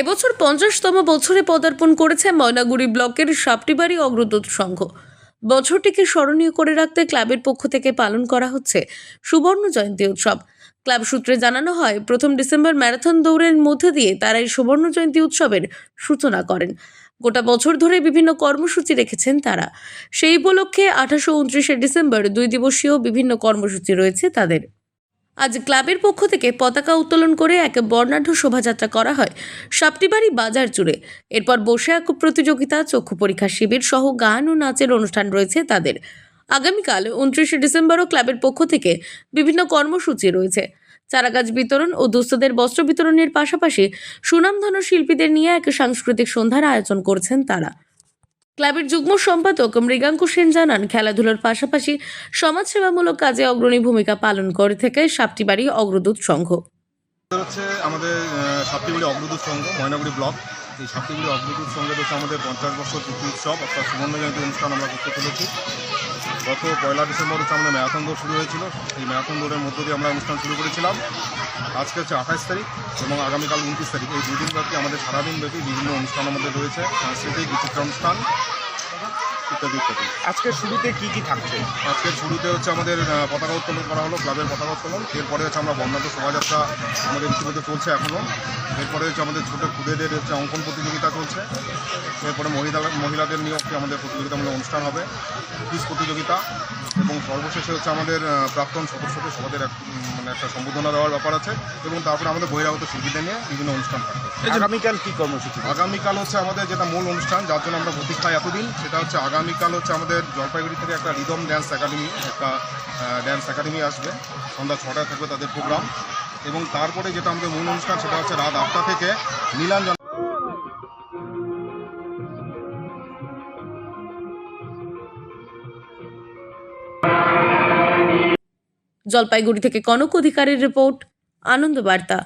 এবছর পঞ্চাশতম বছরে পদার্পণ করেছে ময়নাগুড়ি ব্লকের সাপটিবাড়ি অগ্রদূত সংঘ। বছরটিকে স্মরণীয় করে রাখতে ক্লাবের পক্ষ থেকে পালন করা হচ্ছে সুবর্ণ জয়ন্তী উৎসব। ক্লাব সূত্রে জানানো হয়, প্রথম ডিসেম্বর ম্যারাথন দৌড়ের মধ্যে দিয়ে তারা এই সুবর্ণ জয়ন্তী উৎসবের সূচনা করেন। গোটা বছর ধরে বিভিন্ন কর্মসূচি রেখেছেন তারা। সেই উপলক্ষে আঠাশো উনত্রিশে ডিসেম্বর দুই দিবসীয় বিভিন্ন কর্মসূচি রয়েছে তাদের। আজ ক্লাবের পক্ষ থেকে পতাকা উত্তোলন করে এক বর্ণাঢ্য শোভাযাত্রা করা হয় সাপটিবাড়ি বাজার জুড়ে। এরপর বসে এক প্রতিযোগিতা, চক্ষু পরীক্ষা শিবির সহ গান ও নাচের অনুষ্ঠান রয়েছে তাদের। আগামীকাল উনত্রিশে ডিসেম্বরও ক্লাবের পক্ষ থেকে বিভিন্ন কর্মসূচি রয়েছে। চারাগাছ বিতরণ ও দুস্থদের বস্ত্র বিতরণের পাশাপাশি সুনামধন্য শিল্পীদের নিয়ে এক সাংস্কৃতিক সন্ধ্যার আয়োজন করছেন তারা। ক্লাবের যুগ্ম সম্পাদক মৃগাঙ্কু সেন জানান, খেলাধুলার পাশাপাশি সমাজসেবামূলক কাজে অগ্রণী ভূমিকা পালন করে থেকে সাপটিবাড়ি অগ্রদূত সংঘ। হচ্ছে আমাদের সাপটিবাড়ি অগ্রদূত সংঘ, ময়নাগুড়ি ব্লক। এই সাপ্তিগুড়ি অগ্রদূত সংঘে হচ্ছে আমাদের পঞ্চাশ বছর যুক্তি উৎসব, অর্থাৎ সুবর্ণ জয়ন্তী অনুষ্ঠান আমরা করতে চলেছি। গত পয়লা ডিসেম্বর হচ্ছে আমাদের ম্যারাথন দৌড় শুরু হয়েছিল। এই ম্যারাথন দৌড়ের মধ্য দিয়ে আমরা অনুষ্ঠান শুরু করেছিলাম। আজকে হচ্ছে আঠাশ তারিখ এবং আগামীকাল উনত্রিশ তারিখ। এই দুদিন ব্যাপী আমাদের সারাদিন ব্যাপী বিভিন্ন অনুষ্ঠান আমাদের রয়েছে সাংস্কৃতিক, বিচিত্র অনুষ্ঠান। ইত্যাদি ইত্যাদি আজকের শুরুতে কি কি থাকছে? আজকের শুরুতে হচ্ছে আমাদের পতাকা উত্তোলন করা হলো ক্লাবের পতাকা উত্তোলন। এরপরে হচ্ছে আমরা বর্ণাঢ্য শোভাযাত্রা আমাদের ইতিমধ্যে চলছে এখনও এরপরে হচ্ছে আমাদের ছোটো খুদেদের হচ্ছে অঙ্কন প্রতিযোগিতা চলছে। এরপরে মহিলা মহিলাদের নিয়ে আমাদের প্রতিযোগিতামূলক অনুষ্ঠান হবে কুইজ প্রতিযোগিতা। এবং সর্বশেষে হচ্ছে আমাদের প্রাক্তন সদস্যদের সবাদের এক মানে একটা সম্বোধনা দেওয়ার ব্যাপার আছে। এবং তারপরে আমাদের বহিরাগত শিল্পীদের নিয়ে বিভিন্ন অনুষ্ঠান থাকবে। আগামীকাল কী কর্মসূচি? আগামীকাল হচ্ছে আমাদের যেটা মূল অনুষ্ঠান যার জন্য আমরা প্রতীক্ষায় এতদিন সেটা হচ্ছে আগামীকাল হচ্ছে আমাদের জলপাইগুড়ি থেকে একটা রিদম ড্যান্স একাডেমি একটা ড্যান্স একাডেমি আসবে। সন্ধ্যা ছটায় থাকবে তাদের প্রোগ্রাম এবং তারপরে যেটা আমাদের মূল অনুষ্ঠান সেটা হচ্ছে রাত আটটা থেকে নীলাঞ্জন জলপাইগুড়ি থেকে কনক অধিকারের রিপোর্ট, আনন্দ বার্তা।